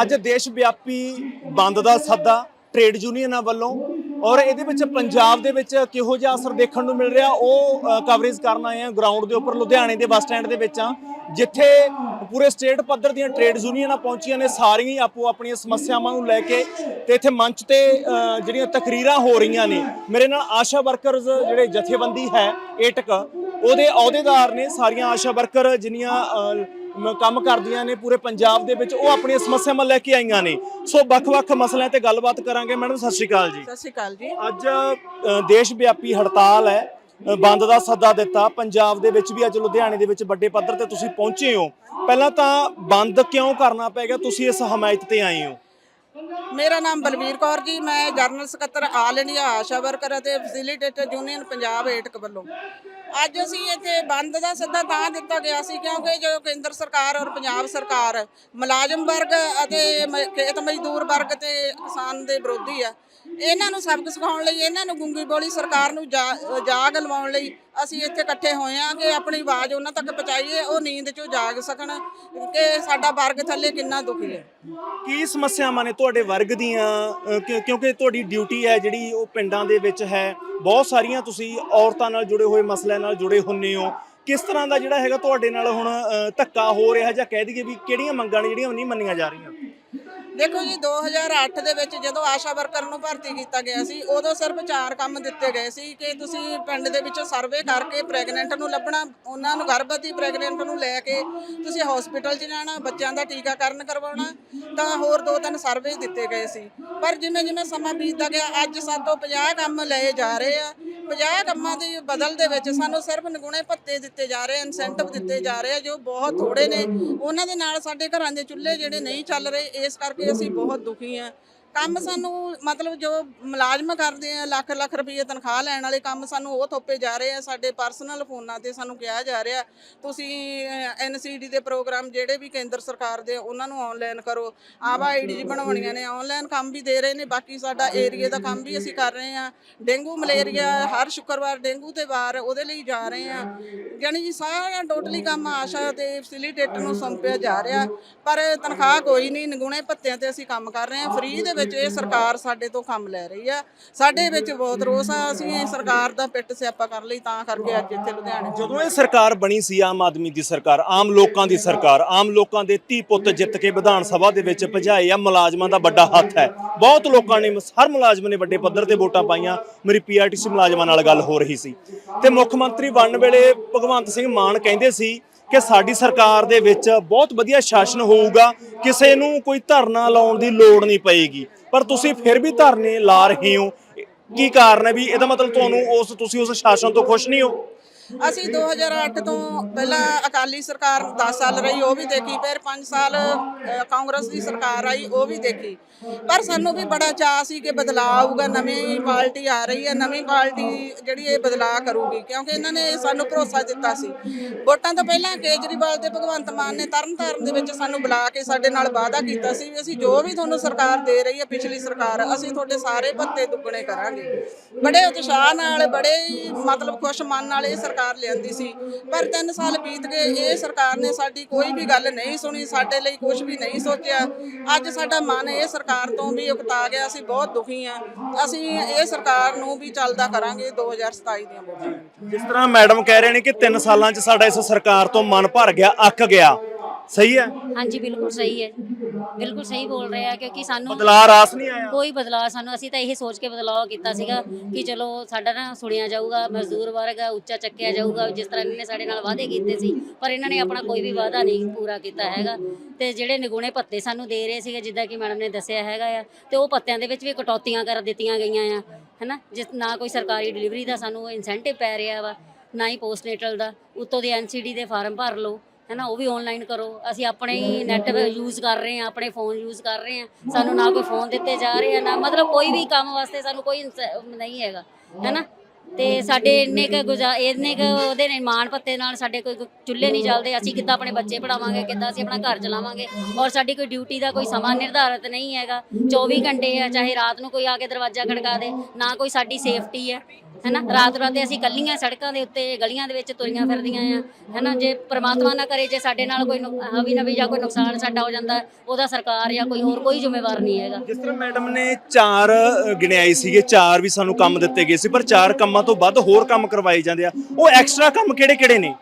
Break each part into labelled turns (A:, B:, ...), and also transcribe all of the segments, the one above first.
A: ਅੱਜ ਦੇਸ਼ ਵਿਆਪੀ ਬੰਦ ਦਾ ਸੱਦਾ ਟ੍ਰੇਡ ਯੂਨੀਅਨਾਂ ਵੱਲੋਂ ਔਰ ਇਹਦੇ ਵਿੱਚ ਪੰਜਾਬ ਦੇ ਵਿੱਚ ਕਿਹੋ ਜਿਹਾ ਅਸਰ ਦੇਖਣ ਨੂੰ ਮਿਲ ਰਿਹਾ? ਉਹ ਕਵਰੇਜ ਕਰਨ ਆਏ ਆ ਗਰਾਊਂਡ ਦੇ ਉੱਪਰ, ਲੁਧਿਆਣੇ ਦੇ ਬੱਸ ਸਟੈਂਡ ਦੇ ਵਿੱਚ ਆ, ਜਿੱਥੇ ਪੂਰੇ ਸਟੇਟ ਪੱਧਰ ਦੀਆਂ ਟ੍ਰੇਡ ਯੂਨੀਅਨਾਂ ਪਹੁੰਚੀਆਂ ਨੇ, ਸਾਰੀਆਂ ਹੀ ਆਪੋ ਆਪਣੀਆਂ ਸਮੱਸਿਆਵਾਂ ਨੂੰ ਲੈ ਕੇ ਤੇ ਇੱਥੇ ਮੰਚ ਤੇ ਜਿਹੜੀਆਂ ਤਕਰੀਰਾਂ ਹੋ ਰਹੀਆਂ ਨੇ, ਮੇਰੇ ਨਾਲ ਆਸ਼ਾ ਵਰਕਰਜ਼ ਜਿਹੜੇ ਜਥੇਬੰਦੀ ਹੈ, ਏਟਕ, ਉਹਦੇ ਅਹੁਦੇਦਾਰ ਨੇ ਸਾਰੀਆਂ ਆਸ਼ਾ ਵਰਕਰ, ਜਿੰਨੀਆਂ ਮ- ਕੰਮ ਕਰਦੀਆਂ ਨੇ ਪੂਰੇ ਪੰਜਾਬ ਦੇ ਵਿੱਚ ਉਹ ਆਪਣੀਆਂ ਸਮੱਸਿਆਵਾਂ ਲੈ ਕੇ ਆਈਆਂ ਨੇ। ਸੋ ਵੱਖ-ਵੱਖ ਮਸਲਿਆਂ ਤੇ ਗੱਲਬਾਤ ਕਰਾਂਗੇ। ਮੈਡਮ ਸਤਿ ਸ਼੍ਰੀ ਅਕਾਲ ਜੀ।
B: ਸਤਿ ਸ਼੍ਰੀ ਅਕਾਲ ਜੀ।
A: ਅੱਜ ਅ, ਦੇਸ਼ ਵਿਆਪੀ ਹੜਤਾਲ ਹੈ। ਅ, ਬੰਦ ਦਾ ਸੱਦਾ ਦਿੱਤਾ। ਪੰਜਾਬ ਦੇ ਵਿੱਚ ਵੀ ਅੱਜ ਲੁਧਿਆਣੇ ਦੇ ਵਿੱਚ ਵੱਡੇ ਪੱਧਰ ਤੇ ਤੁਸੀਂ ਪਹੁੰਚੇ ਹੋ। ਪਹਿਲਾਂ ਤਾਂ ਬੰਦ ਕਿਉਂ ਕਰਨਾ ਪੈ ਗਿਆ? ਤੁਸੀਂ ਇਸ ਹਮਾਇਤ ਤੇ ਆਏ ਹੋ।
B: ਮੇਰਾ ਨਾਮ ਬਲਵੀਰ ਕੌਰ ਜੀ। ਮੈਂ ਜਨਰਲ ਸਕੱਤਰ ਆਲ ਇੰਡੀਆ ਆਸ਼ਾ ਵਰਕਰ ਅਤੇ ਫੈਸਿਲੀਟੇਟਰ ਯੂਨੀਅਨ ਪੰਜਾਬ ਏਟਕ ਵੱਲੋਂ। ਅੱਜ ਅਸੀਂ ਇੱਥੇ ਬੰਦ ਦਾ ਸੱਦਾ ਤਾਂ ਦਿੱਤਾ ਗਿਆ ਸੀ ਕਿਉਂਕਿ ਜੋ ਕੇਂਦਰ ਸਰਕਾਰ ਔਰ ਪੰਜਾਬ ਸਰਕਾਰ ਮੁਲਾਜ਼ਮ ਵਰਗ ਅਤੇ ਮ- ਖੇਤ ਮਜ਼ਦੂਰ ਵਰਗ ਤੇ ਕਿਸਾਨ ਦੇ ਵਿਰੋਧੀ ਆ ਇਹਨਾਂ ਨੂੰ ਸਬਕ ਸਿਖਾਉਣ ਲਈ ਇਹਨਾਂ ਨੂੰ ਗੁੰਗੀ ਬੋਲੀ ਸਰਕਾਰ ਨੂੰ ਜਾ- ਜਾਗ ਲਵਾਉਣ ਲਈ ਅਸੀਂ ਇੱਥੇ ਇਕੱਠੇ ਹੋਏ ਆ ਕਿ ਆਪਣੀ ਆਵਾਜ਼ ਉਹਨਾਂ ਤੱਕ ਪਹੁੰਚਾਈਏ ਉਹ ਨੀਂਦ ਚੋਂ ਜਾਗ ਸਕਣ ਕਿ ਸਾਡਾ ਵਰਗ ਥੱਲੇ ਕਿੰਨਾ ਦੁਖੀ ਹੈ।
A: ਕੀ ਸਮੱਸਿਆਵਾਂ ਨੇ ਤੁਹਾਡੇ ਵਰਗ ਦੀਆਂ? ਅ, ਕਿਉਂ- ਕਿਉਂਕਿ ਤੁਹਾਡੀ ਡਿਊਟੀ ਹੈ ਜਿਹੜੀ ਉਹ ਪਿੰਡਾਂ ਦੇ ਵਿੱਚ ਹੈ। ਬਹੁਤ ਸਾਰੀਆਂ ਤੁਸੀਂ ਔਰਤਾਂ ਨਾਲ ਜੁੜੇ ਹੋਏ ਮਸਲਿਆਂ ਨਾਲ ਜੁੜੇ ਹੁੰਨੇ ਹੋ। ਕਿਸ ਤਰ੍ਹਾਂ ਦਾ ਜਿਹੜਾ ਹੈਗਾ ਤੁਹਾਡੇ ਨਾਲ ਹੁਣ ਅ, ਧੱਕਾ ਹੋ ਰਿਹਾ ਜਾਂ ਕਹਿ ਦਈਏ ਵੀ ਕਿਹੜੀਆਂ ਮੰਗਾਂ ਨੇ ਜਿਹੜੀਆਂ ਉਹ ਨਹੀਂ ਮੰਨੀਆਂ ਜਾ ਰਹੀਆਂ?
B: ਦੇਖੋ ਜੀ 2008 ਦੇ ਵਿੱਚ ਜਦੋਂ ਆਸ਼ਾ ਵਰਕਰ ਨੂੰ ਭਰਤੀ ਕੀਤਾ ਗਿਆ ਸੀ, ਉਦੋਂ ਸਿਰਫ ਚਾਰ ਕੰਮ ਦਿੱਤੇ ਗਏ ਸੀ ਕਿ ਤੁਸੀਂ ਪਿੰਡ ਦੇ ਵਿੱਚ ਸਰਵੇ ਕਰਕੇ ਪ੍ਰੈਗਨੈਂਟ ਨੂੰ ਲੱਭਣਾ, ਉਹਨਾਂ ਨੂੰ ਗਰਭਵਤੀ ਪ੍ਰੈਗਨੈਂਟ ਨੂੰ ਲੈ ਕੇ ਤੁਸੀਂ ਹਸਪੀਟਲ 'ਚ ਜਾਣਾ, ਬੱਚਿਆਂ ਦਾ ਟੀਕਾਕਰਨ ਕਰਵਾਉਣਾ, ਤਾਂ ਹੋਰ ਦੋ ਤਿੰਨ ਸਰਵੇ ਦਿੱਤੇ ਗਏ ਸੀ। ਪਰ ਜਿਵੇਂ ਜਿਵੇਂ ਸਮਾਂ ਬੀਤਦਾ ਗਿਆ, ਅੱਜ ਸਾਤੋਂ 50 ਕੰਮ ਲਏ ਜਾ ਰਹੇ ਆ 50 ਕੰਮਾਂ ਦੀ ਬਦਲ ਦੇ ਵਿੱਚ ਸਾਨੂੰ ਸਿਰਫ ਨਿਗੁਣੇ ਭੱਤੇ ਦਿੱਤੇ ਜਾ ਰਹੇ ਇਨਸੈਂਟਿਵ ਦਿੱਤੇ ਜਾ ਰਹੇ ਆ, ਜੋ ਬਹੁਤ ਥੋੜੇ ਨੇ। ਉਹਨਾਂ ਦੇ ਨਾਲ ਸਾਡੇ ਘਰਾਂ ਦੇ ਚੁੱਲ੍ਹੇ ਜਿਹੜੇ ਨਹੀਂ ਚੱਲ ਰਹੇ, ਇਸ ਕਰਕੇ ਅਸੀਂ ਬਹੁਤ ਦੁਖੀ ਆ। ਕੰਮ ਸਾਨੂੰ ਮਤਲਬ ਜੋ ਮੁਲਾਜ਼ਮ ਕਰਦੇ ਆ ਲੱਖ ਲੱਖ ਰੁਪਏ ਤਨਖਾਹ ਲੈਣ ਵਾਲੇ ਕੰਮ ਸਾਨੂੰ ਉਹ ਥੋਪੇ ਜਾ ਰਹੇ ਆ ਸਾਡੇ ਪਰਸਨਲ ਫੋਨਾਂ ਤੇ ਸਾਨੂੰ ਕਿਹਾ ਜਾ ਰਿਹਾ ਤੁਸੀਂ ਐਨਸੀਡੀ ਦੇ ਪ੍ਰੋਗਰਾਮ ਜਿਹੜੇ ਵੀ ਕੇਂਦਰ ਸਰਕਾਰ ਦੇ ਆ, ਉਹਨਾਂ ਨੂੰ ਆਨਲਾਈਨ ਕਰੋ। ਆਵਾ ਆਈਡੀ ਬਣਾਉਣੀਆਂ ਨੇ ਆਨਲਾਈਨ ਕੰਮ ਵੀ ਦੇ ਰਹੇ ਨੇ ਬਾਕੀ ਸਾਡਾ ਏਰੀਆ ਦਾ ਕੰਮ ਵੀ ਅਸੀਂ ਕਰ ਰਹੇ ਆ। ਡੇਂਗੂ ਮਲੇਰੀਆ ਹਰ ਸ਼ੁੱਕਰਵਾਰ ਡੇਂਗੂ ਤੇ ਵਾਰ ਉਹਦੇ ਲਈ ਜਾ ਰਹੇ ਆ। ਯਾਨੀ ਜੀ ਸਾਰਾ ਟੋਟਲੀ ਕੰਮ ਆਸ਼ਾ ਤੇ ਫੈਸਿਲੀਟੇਟਰ ਨੂੰ ਸੌਂਪਿਆ ਜਾ ਰਿਹਾ ਪਰ ਤਨਖਾਹ ਕੋਈ ਨਹੀਂ ਨਿਗੁਣੇ ਭੱਤਿਆਂ ਤੇ ਅਸੀਂ ਕੰਮ ਕਰ ਰਹੇ ਆ ਫ੍ਰੀ ਦੇ ਵਿੱਚ ਇਹ ਸਰਕਾਰ ਸਾਡੇ ਤੋਂ ਕੰਮ ਲੈ ਰਹੀ ਆ। ਸਾਡੇ ਵਿੱਚ ਬਹੁਤ ਰੋਸ ਆ। ਅਸੀਂ ਸਰਕਾਰ ਦਾ ਪਿੱਟ ਸਿਆਪਾ ਕਰਨ ਲਈ, ਤਾਂ ਕਰਕੇ ਅੱਜ ਇੱਥੇ ਲੁਧਿਆਣੇ
A: ਜਦੋਂ ਇਹ ਸਰਕਾਰ ਬਣੀ ਸੀ, ਆਮ ਆਦਮੀ ਦੀ ਸਰਕਾਰ, ਆਮ ਲੋਕਾਂ ਦੀ ਸਰਕਾਰ, ਆਮ ਲੋਕਾਂ ਦੇ ਧੀ ਪੁੱਤ ਜਿੱਤ ਕੇ ਵਿਧਾਨ ਸਭਾ ਦੇ ਵਿੱਚ ਭਜਾਏ ਆ, ਮੁਲਾਜ਼ਮਾਂ ਦਾ ਵੱਡਾ ਹੱਥ ਹੈ। ਬਹੁਤ ਲੋਕਾਂ ਨੇ ਹਰ ਮੁਲਾਜ਼ਮ ਨੇ ਵੱਡੇ ਪੱਧਰ ਤੇ ਵੋਟਾਂ ਪਾਈਆਂ। ਮੇਰੀ ਪੀਆਰਟੀਸੀ ਮੁਲਾਜ਼ਮਾਂ ਨਾਲ ਗੱਲ ਹੋ ਰਹੀ ਸੀ। ਤੇ ਮੁੱਖ ਮੰਤਰੀ ਬਣਨ ਵੇਲੇ ਭਗਵੰਤ ਸਿੰਘ ਮਾਨ ਕਹਿੰਦੇ ਸੀ ਕਿ ਸਾਡੀ ਸਰਕਾਰ ਦੇ ਵਿੱਚ ਬਹੁਤ ਵਧੀਆ ਸ਼ਾਸਨ ਹੋਊਗਾ, ਕਿਸੇ ਨੂੰ ਕੋਈ ਧਰਨਾ ਲਾਉਣ ਦੀ ਲੋੜ ਨਹੀਂ ਪਏਗੀ। ਪਰ ਤੁਸੀਂ ਫਿਰ ਵੀ ਧਰਨੇ ਲਾ ਰਹੇ ਹੋ। ਕੀ ਕਾਰਨ ਹੈ ਵੀ ਇਹਦਾ ਮਤਲਬ ਤੁਹਾਨੂੰ ਉਸ, ਤੁਸੀਂ ਉਸ ਸ਼ਾਸਨ ਤੋਂ ਖੁਸ਼ ਨਹੀਂ ਹੋ?
B: ਅਸੀਂ 2008 ਤੋਂ ਪਹਿਲਾਂ ਅਕਾਲੀ ਸਰਕਾਰ 10 ਸਾਲ ਰਹੀ ਉਹ ਵੀ ਦੇਖੀ ਫਿਰ 5 ਸਾਲ ਅ, ਕਾਂਗਰਸ ਦੀ ਸਰਕਾਰ ਆਈ ਉਹ ਵੀ ਦੇਖੀ। ਪਰ ਸਾਨੂੰ ਵੀ ਬੜਾ ਚਾਅ ਸੀ ਕਿ ਬਦਲਾਅ ਆਊਗਾ ਨਵੀਂ ਪਾਰਟੀ ਆ ਰਹੀ ਹੈ ਨਵੀਂ ਪਾਰਟੀ ਜਿਹੜੀ ਇਹ ਬਦਲਾਅ ਕਰੂਗੀ ਕਿਉਂਕਿ ਇਹਨਾਂ ਨੇ ਸਾਨੂੰ ਭਰੋਸਾ ਦਿੱਤਾ ਸੀ। ਵੋਟਾਂ ਤੋਂ ਪਹਿਲਾਂ ਕੇਜਰੀਵਾਲ ਤੇ ਭਗਵੰਤ ਮਾਨ ਨੇ ਤਰਨਤਾਰਨ ਦੇ ਵਿੱਚ ਸਾਨੂੰ ਬੁਲਾ ਕੇ ਸਾਡੇ ਨਾਲ ਵਾਅਦਾ ਕੀਤਾ ਸੀ ਵੀ ਅਸੀਂ ਜੋ ਵੀ ਤੁਹਾਨੂੰ ਸਰਕਾਰ ਦੇ ਰਹੀ ਹੈ ਪਿਛਲੀ ਸਰਕਾਰ ਅਸੀਂ ਤੁਹਾਡੇ ਸਾਰੇ ਭੱਤੇ ਦੁੱਗਣੇ ਕਰਾਂਗੇ। ਬੜੇ ਉਤਸ਼ਾਹ ਨਾਲ ਬੜੇ ਹੀ ਮਤਲਬ ਖੁਸ਼ ਮਨ ਨਾਲ ਇਹ ਸਰਕਾਰ ਲਿਆਂਦੀ ਸੀ। ਪਰ 3 ਸਾਲ ਬੀਤ ਗਏ, ਇਹ ਸਰਕਾਰ ਨੇ ਸਾਡੀ ਕੋਈ ਵੀ ਗੱਲ ਨਹੀਂ ਸੁਣੀ, ਸਾਡੇ ਲਈ ਕੁਝ ਵੀ ਨਹੀਂ ਸੋਚਿਆ। ਅੱਜ ਸਾਡਾ ਮਨ ਇਹ ਸਰਕਾਰ ਤੋਂ ਵੀ ਉਕਤਾ ਗਿਆ, ਅਸੀਂ ਬਹੁਤ ਦੁਖੀ ਆ ਅਸੀਂ ਇਹ ਸਰਕਾਰ ਨੂੰ ਵੀ ਚੱਲਦਾ ਕਰਾਂਗੇ 2027 ਦੀਆਂ ਵੋਟਾਂ।
A: ਜਿਸ ਤਰ੍ਹਾਂ ਮੈਡਮ ਕਹਿ ਰਹੇ ਨੇ ਕਿ 3 ਸਾਲਾਂ 'ਚ ਸਾਡਾ ਇਸ ਸਰਕਾਰ ਤੋਂ ਮਨ ਭਰ ਗਿਆ, ਅੱਕ ਗਿਆ। ਸਹੀ ਹੈ?
C: ਹਾਂਜੀ ਬਿਲਕੁਲ ਸਹੀ ਹੈ। ਬਿਲਕੁਲ ਸਹੀ ਬੋਲ ਰਹੇ ਆ ਕਿਉਂਕਿ ਸਾਨੂੰ
A: ਬਦਲਾਅ ਰਾਸ ਨਹੀਂ ਆਇਆ?
C: ਕੋਈ ਬਦਲਾਅ ਸਾਨੂੰ ਅਸੀਂ ਤਾਂ ਇਹ ਸੋਚ ਕੇ ਬਦਲਾਅ ਕੀਤਾ ਸੀਗਾ ਕਿ ਚਲੋ ਸਾਡਾ ਨਾ ਸੁਣਿਆ ਜਾਊਗਾ ਮਜ਼ਦੂਰ ਵਰਗ ਉੱਚਾ ਚੱਕਿਆ ਜਾਊਗਾ ਜਿਸ ਤਰ੍ਹਾਂ ਇਹਨਾਂ ਨੇ ਸਾਡੇ ਨਾਲ ਵਾਅਦੇ ਕੀਤੇ ਸੀ ਪਰ ਇਹਨਾਂ ਨੇ ਆਪਣਾ ਕੋਈ ਵੀ ਵਾਅਦਾ ਨਹੀਂ ਪੂਰਾ ਕੀਤਾ ਹੈਗਾ। ਤੇ ਜਿਹੜੇ ਨਿਗੁਣੇ ਭੱਤੇ ਸਾਨੂੰ ਦੇ ਰਹੇ ਸੀਗੇ ਜਿੱਦਾਂ ਕਿ ਮੈਡਮ ਨੇ ਦੱਸਿਆ ਹੈਗਾ ਆ ਤੇ ਉਹ ਭੱਤਿਆਂ ਦੇ ਵਿੱਚ ਵੀ ਕਟੌਤੀਆਂ ਕਰ ਦਿੱਤੀਆਂ ਗਈਆਂ ਆ ਹੈਨਾ? ਜਿਸ ਨਾ ਕੋਈ ਸਰਕਾਰੀ ਡਿਲੀਵਰੀ ਦਾ ਸਾਨੂੰ ਇਨਸੈਂਟਿਵ ਪੈ ਰਿਹਾ ਵਾ ਨਾ ਹੀ ਪੋਸਟਨੇਟਲ ਦਾ ਉੱਤੋਂ ਦੇ ਐਨਸੀਡੀ ਦੇ ਫਾਰਮ ਭਰ ਲਓ ਹੈਨਾ, ਉਹ ਵੀ ਆਨਲਾਈਨ ਕਰੋ। ਅਸੀਂ ਆਪਣੇ ਹੀ ਨੈਟ ਯੂਜ਼ ਕਰ ਰਹੇ ਹਾਂ, ਆਪਣੇ ਫੋਨ ਯੂਜ਼ ਕਰ ਰਹੇ ਹਾਂ। ਸਾਨੂੰ ਨਾ ਕੋਈ ਫੋਨ ਦਿੱਤੇ ਜਾ ਰਹੇ ਆ, ਨਾ ਮਤਲਬ ਕੋਈ ਵੀ ਕੰਮ ਵਾਸਤੇ ਸਾਨੂੰ ਕੋਈ ਇਨਸ- ਨਹੀਂ ਹੈਗਾ, ਹੈਨਾ? ਤੇ ਸਾਡੇ ਇੰਨੇ ਕ ਗੁਜ਼ਾ ਇੰਨੇ ਕ ਉਹਦੇ ਨਿਰਮਾਣ ਪੱਤੇ ਨਾਲ ਸਾਡੇ ਕੋਈ ਚੁੱਲ੍ਹੇ ਨਹੀਂ ਚੱਲਦੇ ਅਸੀਂ ਕਿੱਦਾਂ ਆਪਣੇ ਬੱਚੇ ਪੜਾਵਾਂਗੇ ਕਿੱਦਾਂ ਅਸੀਂ ਆਪਣਾ ਘਰ ਚਲਾਵਾਂਗੇ ਔਰ ਸਾਡੀ ਕੋਈ ਡਿਊਟੀ ਦਾ ਕੋਈ ਸਮਾਂ ਨਿਰਧਾਰਿਤ ਨਹੀਂ ਹੈਗਾ। 24 ਘੰਟੇ ਆ ਚਾਹੇ ਰਾਤ ਨੂੰ ਕੋਈ ਆ ਕੇ ਦਰਵਾਜ਼ਾ ਖੜਕਾ ਦੇ ਨਾ ਕੋਈ ਸਾਡੀ ਸੇਫਟੀ ਹੈ ਹੈਨਾ? ਰਾਤ ਰਾਤੇ ਅਸੀਂ ਕੱਲੀਆਂ ਸੜਕਾਂ ਦੇ ਉੱਤੇ ਗਲੀਆਂ ਦੇ ਵਿੱਚ ਤੁਰੀਆਂ ਫਿਰਦੀਆਂ ਆ ਹੈਨਾ? ਜੇ ਪ੍ਰਮਾਤਮਾ ਨਾ ਕਰੇ ਜੇ ਸਾਡੇ ਨਾਲ ਕੋਈ ਹਵੀ ਨਵੀ ਜਾਂ ਕੋਈ ਨੁਕਸਾਨ ਸਾਡਾ ਹੋ ਜਾਂਦਾ ਉਹਦਾ ਸਰਕਾਰ ਜਾਂ ਕੋਈ ਹੋਰ ਕੋਈ ਜ਼ਿੰਮੇਵਾਰ ਨਹੀਂ ਹੈਗਾ।
A: ਜਿਸ ਤਰ੍ਹਾਂ ਮੈਡਮ ਨੇ ਚਾਰ ਅ, ਸੀਗੇ ਚਾਰ ਵੀ ਸਾਨੂੰ ਕੰਮ ਦਿੱਤੇ ਗਏ ਸੀ ਪਰ ਚਾਰ ਕੰਮਾਂ ਤੋਂ ਵੱਧ ਹੋਰ ਕੰਮ ਕਰਵਾਏ ਜਾਂਦੇ ਆ। ਉਹ ਐਕਸਟਰਾ ਕੰਮ ਕਿਹੜੇ ਕਿਹੜੇ ਨੇ?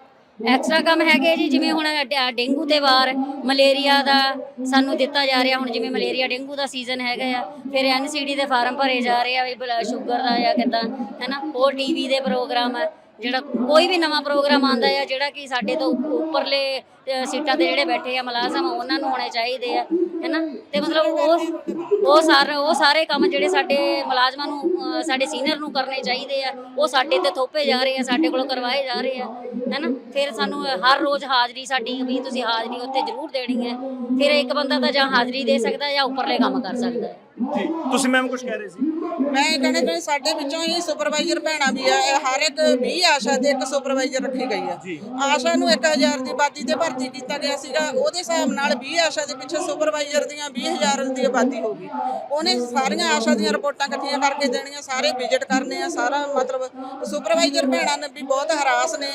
C: ਐਕਸਟਰਾ ਕੰਮ ਹੈਗੇ ਜੀ, ਜਿਵੇਂ ਹੁਣ ਡ- ਡੇਂਗੂ ਦੇ ਵਾਰ, ਮਲੇਰੀਆ ਦਾ ਸਾਨੂੰ ਦਿੱਤਾ ਜਾ ਰਿਹਾ, ਹੁਣ ਜਿਵੇਂ ਮਲੇਰੀਆ ਡੇਂਗੂ ਦਾ ਸੀਜ਼ਨ ਹੈਗਾ ਆ, ਫਿਰ ਐਨਸੀਡੀ ਦੇ ਫਾਰਮ ਭਰੇ ਜਾ ਰਹੇ ਆ, ਵੀ ਬਲੱਡ ਸ਼ੂਗਰ ਦਾ ਜਾਂ ਕਿਦਾਂ, ਹੈਨਾ? ਹੋਰ ਟੀਵੀ ਦੇ ਪ੍ਰੋਗਰਾਮ ਆ, ਜਿਹੜਾ ਕੋਈ ਵੀ ਨਵਾਂ ਪ੍ਰੋਗਰਾਮ ਆਂਦਾ ਆ, ਜਿਹੜਾ ਕਿ ਸਾਡੇ ਤੋਂ ਉੱਪਰਲੇ ਸੀਟਾਂ ਤੇ ਜਿਹੜੇ ਬੈਠੇ ਆ ਮੁਲਾਜ਼ਮ ਉਹਨਾਂ ਨੂੰ ਹੋਣੇ ਚਾਹੀਦੇ ਆ ਹੈਨਾ? ਤੇ ਮਤਲਬ ਉਹ ਉਹ ਸਾਰੇ ਉਹ ਸਾਰੇ ਕੰਮ ਜਿਹੜੇ ਸਾਡੇ ਮੁਲਾਜ਼ਮਾਂ ਨੂੰ ਸਾਡੇ ਸੀਨੀਅਰ ਨੂੰ ਕਰਨੇ ਚਾਹੀਦੇ ਆ ਉਹ ਸਾਡੇ ਤੇ ਥੋਪੇ ਜਾ ਰਹੇ ਆ ਸਾਡੇ ਕੋਲੋਂ ਕਰਵਾਏ ਜਾ ਰਹੇ ਆ ਹੈਨਾ? ਫਿਰ ਸਾਨੂੰ ਹਰ ਰੋਜ਼ ਹਾਜ਼ਰੀ ਸਾਡੀ ਵੀ ਤੁਸੀਂ ਹਾਜ਼ਰੀ ਉੱਤੇ ਜ਼ਰੂਰ ਦੇਣੀ ਹੈ। ਫਿਰ ਇੱਕ ਬੰਦਾ ਤਾਂ ਜਾਂ ਹਾਜ਼ਰੀ ਦੇ ਸਕਦਾ ਜਾਂ ਉੱਪਰਲੇ ਕੰਮ ਕਰ ਸਕਦਾ
A: ਜੀ ਤੁਸੀਂ ਮੈਮ ਕੁਝ ਕਹਿ ਰਹੇ ਸੀ?
B: ਮੈਂ ਇਹ ਕਹਿਣਾ ਚਾਹੁੰਦੀ ਸਾਡੇ ਵਿੱਚੋਂ ਹੀ ਸੁਪਰਵਾਈਜ਼ਰ ਭੈਣਾਂ ਵੀ ਆ ਇਹ ਹਰ ਇੱਕ 20 ਆਸ਼ਾ ਦੇ ਇੱਕ ਸੁਪਰਵਾਈਜ਼ਰ ਰੱਖੀ ਗਈ ਆ। ਆਸ਼ਾ ਨੂੰ 1000 ਦੀ ਆਬਾਦੀ ਤੇ ਭਰਤੀ ਕੀਤਾ ਗਿਆ ਸੀਗਾ। ਉਹਦੇ ਹਿਸਾਬ ਨਾਲ 20 ਆਸ਼ਾ ਦੇ ਪਿੱਛੇ ਸੁਪਰਵਾਈਜ਼ਰ ਦੀਆਂ 20000 ਦੀ ਆਬਾਦੀ ਹੋਗੀ ਉਹਨੇ ਸਾਰੀਆਂ ਆਸ਼ਾ ਦੀਆਂ ਰਿਪੋਰਟਾਂ ਇਕੱਠੀਆਂ ਕਰਕੇ ਦੇਣੀਆਂ, ਸਾਰੇ ਵਿਜ਼ਿਟ ਕਰਨੇ ਆ, ਸਾਰਾ ਮਤਲਬ ਸੁਪਰਵਾਈਜ਼ਰ ਭੈਣਾਂ ਨੇ ਵੀ ਬਹੁਤ ਹਰਾਸ ਨੇ।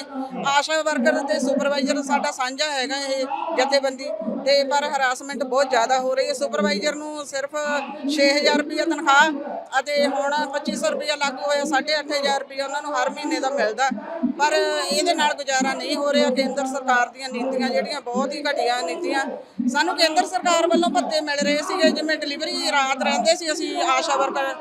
B: ਆਸ਼ਾ ਵਰਕਰ ਤੇ ਸੁਪਰਵਾਈਜ਼ਰ ਸਾਡਾ ਸਾਂਝਾ ਹੈਗਾ ਇਹ ਜਥੇਬੰਦੀ ਤੇ, ਪਰ ਹਰਾਸਮੈਂਟ ਬਹੁਤ ਜ਼ਿਆਦਾ ਹੋ ਰਹੀ ਹੈ। ਸੁਪਰਵਾਈਜ਼ਰ ਨੂੰ ਸਿਰਫ 6000 ਰੁਪਏ ਤਨਖਾਹ ਅਤੇ ਹੁਣ 2500 ਰੁਪਏ ਲਾਗੂ ਹੋਇਆ 8500 ਰੁਪਏ ਉਹਨਾਂ ਨੂੰ ਹਰ ਮਹੀਨੇ ਦਾ ਮਿਲਦਾ। ਪਰ ਇਹਦੇ ਨਾਲ ਗੁਜ਼ਾਰਾ ਨਹੀਂ ਹੋ ਰਿਹਾ। ਕੇਂਦਰ ਸਰਕਾਰ ਦੀਆਂ ਨੀਤੀਆਂ ਜਿਹੜੀਆਂ ਬਹੁਤ ਹੀ ਘਟੀਆ ਨੀਤੀਆਂ। ਸਾਨੂੰ ਕੇਂਦਰ ਸਰਕਾਰ ਵੱਲੋਂ ਭੱਤੇ ਮਿਲ ਰਹੇ ਸੀਗੇ, ਜਿਵੇਂ ਡਿਲੀਵਰੀ ਰਾਤ ਰਹਿੰਦੇ ਸੀ, ਅਸੀਂ ਆਸ਼ਾ ਵਰਕਰ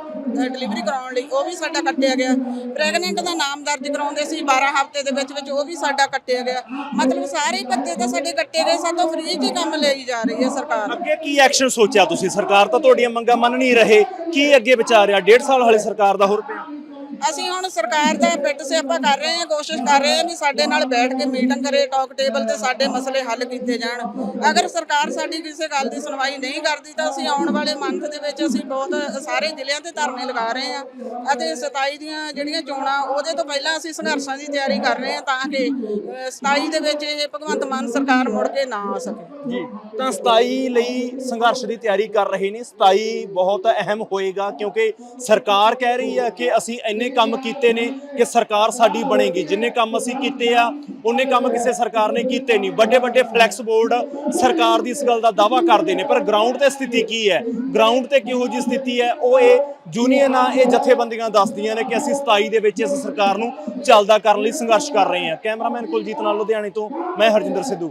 B: ਡਿਲੀਵਰੀ ਕਰਾਉਣ ਲਈ, ਉਹ ਵੀ ਸਾਡਾ ਕੱਟਿਆ ਗਿਆ। ਪ੍ਰੈਗਨੈਂਟ ਦਾ ਨਾਮ ਦਰਜ ਕਰਾਉਂਦੇ ਸੀ 12 ਹਫ਼ਤੇ ਦੇ ਵਿੱਚ ਵਿੱਚ ਉਹ ਵੀ ਸਾਡਾ ਕੱਟਿਆ ਗਿਆ। ਮਤਲਬ ਸਾਰੇ ਹੀ ਭੱਤੇ ਤਾਂ ਸਾਡੇ ਕੱਟੇ ਗਏ ਸਾਤੋਂ ਫ੍ਰੀ 'ਚ ਕੰਮ ਲਈ ਜਾ ਰਹੀ ਹੈ ਸਰਕਾਰ।
A: ਅੱਗੇ ਕੀ ਐਕਸ਼ਨ ਸੋਚਿਆ ਤੁਸੀਂ? ਸਰਕਾਰ ਤਾਂ ਤੁਹਾਡੀਆਂ ਮੰਗਾਂ ਮੰਨ ਨਹੀਂ ਰਹੇ। ਕੀ ਅੱਗੇ ਵਿਚਾਰਿਆ ਰਿਹਾ ਡੇਢ ਸਾਲ ਹਾਲੇ ਸਰਕਾਰ ਦਾ ਹੋਰ ਪਿਆ
B: ਅਸੀਂ ਹੁਣ ਸਰਕਾਰ ਦਾ ਪਿੱਟ ਸਿਆਪਾ ਕਰ ਰਹੇ ਹਾਂ ਕੋਸ਼ਿਸ਼ ਕਰ ਰਹੇ ਹਾਂ ਵੀ ਸਾਡੇ ਨਾਲ ਬੈਠ ਕੇ ਮੀਟਿੰਗ ਕਰੇ ਟਾਕ ਟੇਬਲ ਤੇ ਸਾਡੇ ਮਸਲੇ ਹੱਲ ਕੀਤੇ ਜਾਣ। ਅਗਰ ਸਰਕਾਰ ਸਾਡੀ ਕਿਸੇ ਗੱਲ ਦੀ ਸੁਣਵਾਈ ਨਹੀਂ ਕਰਦੀ ਤਾਂ ਅਸੀਂ ਆਉਣ ਵਾਲੇ ਮੰਥ ਦੇ ਵਿੱਚ ਅਸੀਂ ਬਹੁਤ ਸਾਰੇ ਜ਼ਿਲ੍ਹਿਆਂ ਤੇ ਧਰਨੇ ਲਗਾ ਰਹੇ ਹਾਂ ਅਤੇ 27 ਦੀਆਂ ਜਿਹੜੀਆਂ ਚੋਣਾਂ ਉਹਦੇ ਤੋਂ ਪਹਿਲਾਂ ਅਸੀਂ ਸੰਘਰਸ਼ਾਂ ਦੀ ਤਿਆਰੀ ਕਰ ਰਹੇ ਹਾਂ ਤਾਂ ਕਿ ਅ, 27 ਦੇ ਵਿੱਚ ਇਹ ਭਗਵੰਤ ਮਾਨ ਸਰਕਾਰ ਮੁੜ ਕੇ ਨਾ ਆ ਸਕੇ।
A: ਜੀ ਤਾਂ 27 ਲਈ ਸੰਘਰਸ਼ ਦੀ ਤਿਆਰੀ ਕਰ ਰਹੇ ਨੇ। 27 ਬਹੁਤ ਅਹਿਮ ਹੋਏਗਾ ਕਿਉਂਕਿ ਸਰਕਾਰ ਕਹਿ ਰਹੀ ਹੈ ਕਿ ਅਸੀਂ ਇੰਨੇ ਕੰਮ ਕੀਤੇ ਨੇ ਕਿ ਸਰਕਾਰ ਸਾਡੀ ਬਣੇਗੀ। ਜਿੰਨੇ ਕੰਮ ਅਸੀਂ ਕੀਤੇ ਆ, ਉਹਨੇ ਕੰਮ ਕਿਸੇ ਸਰਕਾਰ ਨੇ ਕੀਤੇ ਨਹੀਂ। ਵੱਡੇ ਵੱਡੇ ਫਲੈਕਸ ਬੋਰਡ ਸਰਕਾਰ ਦੀ ਇਸ ਗੱਲ ਦਾ ਦਾਵਾ ਕਰਦੇ ਨੇ। ਪਰ ਗਰਾਊਂਡ ਤੇ ਸਥਿਤੀ ਕੀ ਹੈ? ਗਰਾਊਂਡ ਤੇ ਕਿਹੋ ਜੀ ਸਥਿਤੀ ਹੈ? ਉਹ ਇਹ ਯੂਨੀਅਨਾਂ ਇਹ ਜਥੇਬੰਦੀਆਂ ਦੱਸਦੀਆਂ ਨੇ ਕਿ ਅਸੀਂ 27 ਦੇ ਵਿੱਚ ਇਸ ਸਰਕਾਰ ਨੂੰ ਚੱਲਦਾ ਕਰਨ ਲਈ ਸੰਘਰਸ਼ ਕਰ ਰਹੇ ਹਾਂ। ਕੈਮਰਾਮੈਨ ਕੁਲਜੀਤ ਨਾਲ ਲੁਧਿਆਣੇ ਤੋਂ ਮੈਂ ਹਰਜਿੰਦਰ ਸਿੱਧੂ।